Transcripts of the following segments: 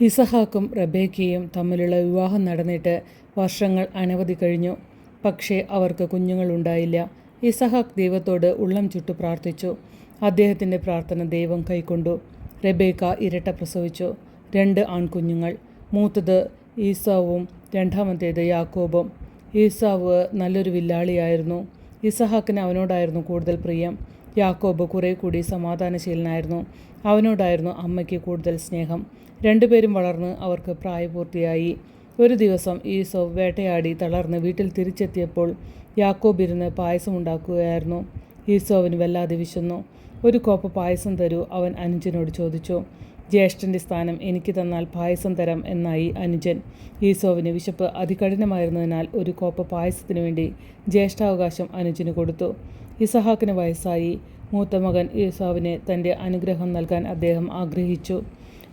ഇസഹാക്കും റബേക്കയും തമ്മിലുള്ള വിവാഹം നടന്നിട്ട് വർഷങ്ങൾ അനവധി കഴിഞ്ഞു. പക്ഷേ അവർക്ക് കുഞ്ഞുങ്ങളുണ്ടായില്ല. ഇസഹാക്ക് ദൈവത്തോട് ഉള്ളം ചുട്ടു പ്രാർത്ഥിച്ചു. അദ്ദേഹത്തിന്റെ പ്രാർത്ഥന ദൈവം കൈക്കൊണ്ടു. റബേക്ക ഇരട്ട പ്രസവിച്ചു. രണ്ട് ആൺകുഞ്ഞുങ്ങൾ. മൂത്തത് ഈസാവും രണ്ടാമത്തേത് യാക്കോബും. ഈസാവ് നല്ലൊരു വില്ലാളിയായിരുന്നു. ഇസഹാക്കിന് അവനോടായിരുന്നു കൂടുതൽ പ്രിയം. യാക്കോബ് കുറെ കൂടി സമാധാനശീലനായിരുന്നു. അവനോടായിരുന്നു അമ്മയ്ക്ക് കൂടുതൽ സ്നേഹം. രണ്ടുപേരും വളർന്ന് അവർക്ക് പ്രായപൂർത്തിയായി. ഒരു ദിവസം ഈസോ വേട്ടയാടി തളർന്ന് വീട്ടിൽ തിരിച്ചെത്തിയപ്പോൾ യാക്കോബ് ഇരുന്ന് പായസം ഉണ്ടാക്കുകയായിരുന്നു. ഈസോവിന് വല്ലാതെ വിശന്നു. ഒരു കോപ്പ് പായസം തരൂ അവൻ അനുജനോട് ചോദിച്ചു. ജ്യേഷ്ഠന്റെ സ്ഥാനം എനിക്ക് തന്നാൽ പായസം തരാം എന്നായി അനുജൻ. ഈസോവിന് വിശപ്പ് അതികഠിനമായിരുന്നതിനാൽ ഒരു കോപ്പ് പായസത്തിനു വേണ്ടി ജ്യേഷ്ഠാവകാശം അനുജന് കൊടുത്തു. ഇസഹാക്കിന് വയസ്സായി. മൂത്ത മകൻ ഈസാവിന് തന്റെ അനുഗ്രഹം നൽകാൻ അദ്ദേഹം ആഗ്രഹിച്ചു.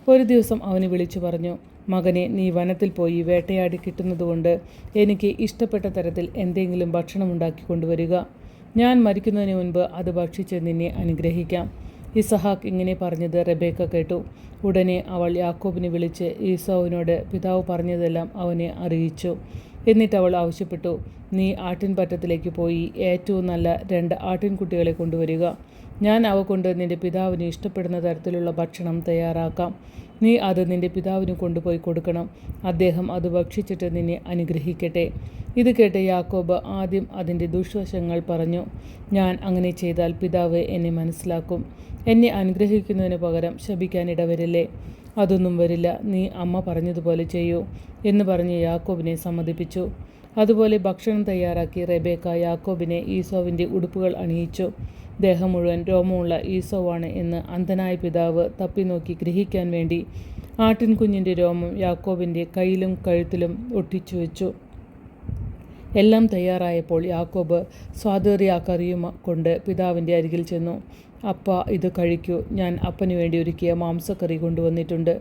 ഒരു ദിവസം അവന് വിളിച്ചു പറഞ്ഞു മകനെ നീ വനത്തിൽ പോയി വേട്ടയാടി കിട്ടുന്നതുകൊണ്ട് എനിക്ക് ഇഷ്ടപ്പെട്ട തരത്തിൽ എന്തെങ്കിലും ഭക്ഷണം ഉണ്ടാക്കി കൊണ്ടുവരിക. ഞാൻ മരിക്കുന്നതിന് മുൻപ് അത് ഭക്ഷിച്ച് നിന്നെ അനുഗ്രഹിക്കാം. ഇസഹാക്ക് ഇങ്ങനെ പറഞ്ഞത് റബേക്ക കേട്ടു. ഉടനെ അവൾ യാക്കോബിനെ വിളിച്ച് ഈസോവിനോട് പിതാവ് പറഞ്ഞതെല്ലാം അവനെ അറിയിച്ചു എന്നിട്ട് അവൾ ആവശ്യപ്പെട്ടു നീ ആട്ടിൻപറ്റത്തിലേക്ക് പോയി ഏറ്റവും നല്ല രണ്ട് ആട്ടിൻകുട്ടികളെ കൊണ്ടുവരിക. ഞാൻ അവ കൊണ്ട് നിന്റെ പിതാവിന് ഇഷ്ടപ്പെടുന്ന തരത്തിലുള്ള ഭക്ഷണം തയ്യാറാക്കാം. നീ അത് നിന്റെ പിതാവിന് കൊണ്ടുപോയി കൊടുക്കണം. അദ്ദേഹം അത് ഭക്ഷിച്ചിട്ട് നിന്നെ അനുഗ്രഹിക്കട്ടെ ഇത് കേട്ട് യാക്കോബ് ആദ്യം അതിന്റെ ദുഷ്വശങ്ങൾ പറഞ്ഞു. ഞാൻ അങ്ങനെ ചെയ്താൽ പിതാവ് എന്നെ മനസ്സിലാക്കും. എന്നെ അനുഗ്രഹിക്കുന്നതിന് പകരം ശപിക്കാൻ ഇടവരില്ലേ. അതൊന്നും വരില്ല. നീ അമ്മ പറഞ്ഞതുപോലെ ചെയ്യൂ എന്ന് പറഞ്ഞ് യാക്കോബിനെ സമ്മതിപ്പിച്ചു. അതുപോലെ ഭക്ഷണം തയ്യാറാക്കി റെബേക്ക യാക്കോബിനെ ഈസോവിന്റെ ഉടുപ്പുകൾ അണിയിച്ചു. ദേഹം മുഴുവൻ രോമമുള്ള ഈസോവാണ് എന്ന് അന്ധനായ പിതാവ് തപ്പിനോക്കി ഗ്രഹിക്കാൻ വേണ്ടി ആട്ടിൻകുഞ്ഞിന്റെ രോമം യാക്കോബിന്റെ കയ്യിലും കഴുത്തിലും ഒട്ടിച്ചു വെച്ചു എല്ലാം തയ്യാറായപ്പോൾ യാക്കോബ് സ്വാതേറിയ കറിയും കൊണ്ട് പിതാവിന്റെ അരികിൽ ചെന്നു. അപ്പ ഇത് കഴിക്കൂ. ഞാൻ അപ്പന് വേണ്ടി ഒരുക്കിയ മാംസക്കറി കൊണ്ടുവന്നിട്ടുണ്ട്.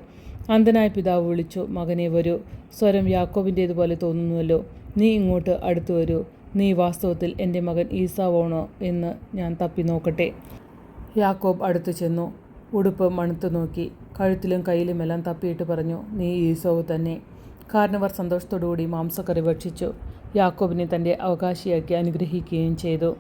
അന്ധനായ പിതാവ് വിളിച്ചു മകനെ വരൂ. സ്വരം യാക്കോബിന്റേതുപോലെ തോന്നുന്നുവല്ലോ. നീ ഇങ്ങോട്ട് അടുത്തു വരൂ. നീ വാസ്തവത്തിൽ എന്റെ മകൻ ഈസാവോണോ എന്ന് ഞാൻ തപ്പി നോക്കട്ടെ. യാക്കോബ് അടുത്തു ചെന്നു. ഉടുപ്പ് മണുത്തു നോക്കി. കഴുത്തിലും കയ്യിലുമെല്ലാം തപ്പിയിട്ട് പറഞ്ഞു നീ ഈസോവ് തന്നെ. കാരണവർ സന്തോഷത്തോടുകൂടി മാംസക്കറി ഭക്ഷിച്ചു. യാക്കോബിനെ തന്റെ അവകാശിയാക്കി അനുഗ്രഹിക്കുകയും ചെയ്തു.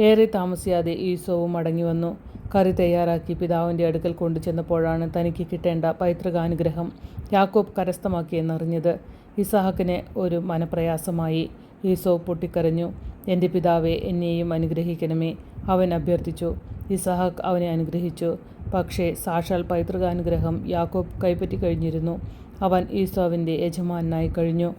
ഏറെ താമസിയാതെ ഈസോവും മടങ്ങി വന്നു കറി തയ്യാറാക്കി പിതാവിന്റെ അടുക്കൽ കൊണ്ടുചെന്നപ്പോഴാണ് തനിക്ക് കിട്ടേണ്ട പൈതൃകാനുഗ്രഹം യാക്കോബ് കരസ്ഥമാക്കിയെന്നറിഞ്ഞത്. ഇസഹാക്കിന് ഒരു മനപ്രയാസമായി. ഈസോ പൊട്ടിക്കരഞ്ഞു. എന്റെ പിതാവെ എന്നെയും അനുഗ്രഹിക്കണമേ അവൻ അഭ്യർത്ഥിച്ചു. ഇസഹാക്ക് അവനെ അനുഗ്രഹിച്ചു. പക്ഷേ സാക്ഷാൽ പൈതൃകാനുഗ്രഹം യാക്കോബ് കൈപ്പറ്റി കഴിഞ്ഞിരുന്നു അവൻ ഈസോവിന്റെ യജമാനായി കഴിഞ്ഞു.